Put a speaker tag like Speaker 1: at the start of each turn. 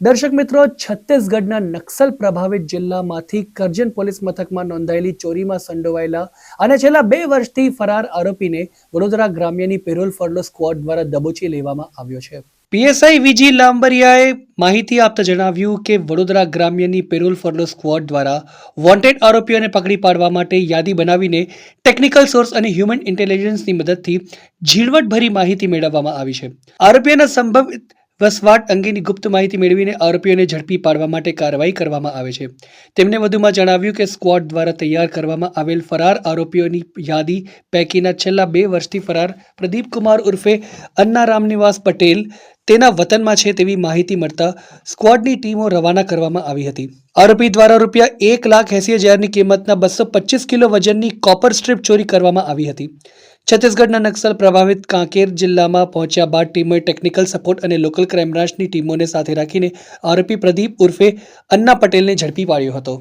Speaker 1: દર્શક મિત્રો, છત્તીસગઢના નક્સલ પ્રભાવિત જિલ્લામાંથી કરજણ પોલીસ મથકમાં નોંધાયેલી ચોરીમાં સંડોવાયેલા અને છેલ્લા બે વર્ષથી ફરાર આરોપીને વડોદરા ગ્રામ્યની પેરોલ ફરલો સ્ક્વોડ દ્વારા દબોચી લેવામાં આવ્યો છે. પીએસઆઈ વીજી લાંબરિયાએ માહિતી આપતા જણાવ્યું કે વડોદરા ગ્રામ્યની પેરોલ ફરલો સ્ક્વોડ દ્વારા વોન્ટેડ આરોપીઓને પકડી પાડવા માટે યાદી બનાવીને ટેકનિકલ સોર્સ અને હ્યુમન ઇન્ટેલિજન્સની મદદથી ઝીણવટભરી માહિતી મેળવવામાં આવી છે. આરોપીઓના સંભવિત વસવાટ અંગેની ગુપ્ત માહિતી મેળવીને આરોપીઓને ઝડપી પાડવા માટે કાર્યવાહી કરવામાં આવે છે. તેમણે વધુમાં જણાવ્યું કે સ્ક્વોડ દ્વારા તૈયાર કરવામાં આવેલ ફરાર આરોપીઓની યાદી પૈકીના છેલ્લા બે વર્ષથી ફરાર પ્રદીપકુમાર ઉર્ફે અન્ના રામનિવાસ પટેલ તેના વતનમાં છે તેવી માહિતી મળતા સ્ક્વોડની ટીમો રવાના કરવામાં આવી હતી. આરોપી દ્વારા રૂપિયા એક લાખ એસી હજારની કિંમતના બસો પચીસ કિલો વજનની કોપર સ્ટ્રીપ ચોરી કરવામાં આવી હતી. છત્તીસગઢના નક્સલ પ્રભાવિત કાંકેર જિલ્લામાં પહોંચ્યા બાદ ટીમોએ ટેકનિકલ સપોર્ટ અને લોકલ ક્રાઇમ બ્રાન્ચની ટીમોને સાથે રાખીને આરોપી પ્રદીપ ઉર્ફે અન્ના પટેલને ઝડપી પાડ્યો હતો.